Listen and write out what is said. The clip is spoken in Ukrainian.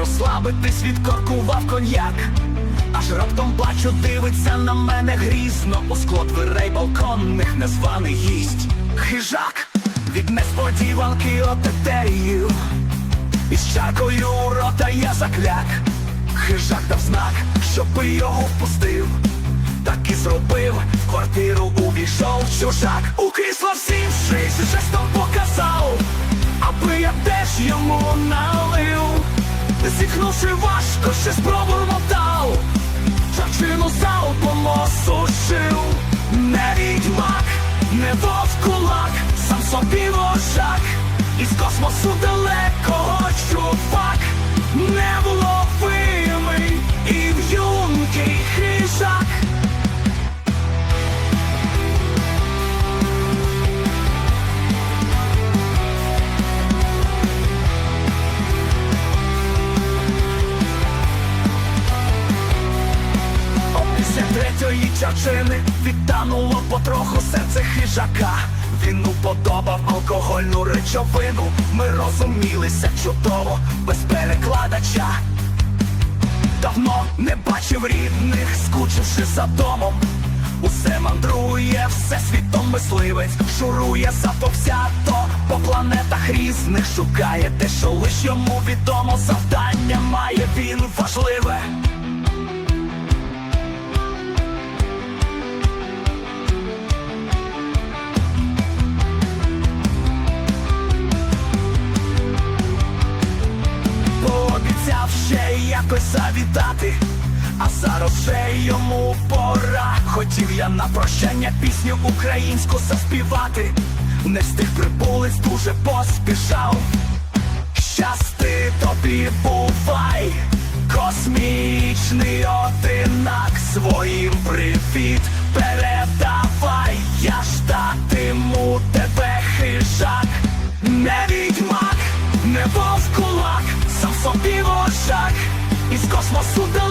розслабитись, відкоркував коньяк. Аж раптом плачу, дивиться на мене грізно. У скло дверей балконних незваний гість. Хижак від несподіванки отетерію Із чаркою у рота я закляк. Хижак дав знак, щоби його впустив. Так і зробив, в квартиру увійшов чужак. У крісло всівшись, жестом показав Аби я теж йому налив. Зіхнувши важко, ще спробурмотав Чарчину залпом осушив. Не відьмак, не вовкулак, сам собі вожак. Із космосу далекого чувак Після третьої чарчини відтануло потроху серце хижака. Він уподобав алкогольну речовину. Ми розумілися чудово, без перекладача. Давно не бачив рідних, скучивши за домом. Усе мандрує, все світом мисливець, шурує затовсято по планетах різних, шукає те, що лиш йому відомо, завдання має він важливе. Ще якось завітати, а зараз вже йому пора. Хотів я на прощання пісню українську заспівати. Не встиг прибулець, дуже поспішав. Щасти тобі бувай, космічний одинак своїм привіт передавай, собі вожак, із космосу далекого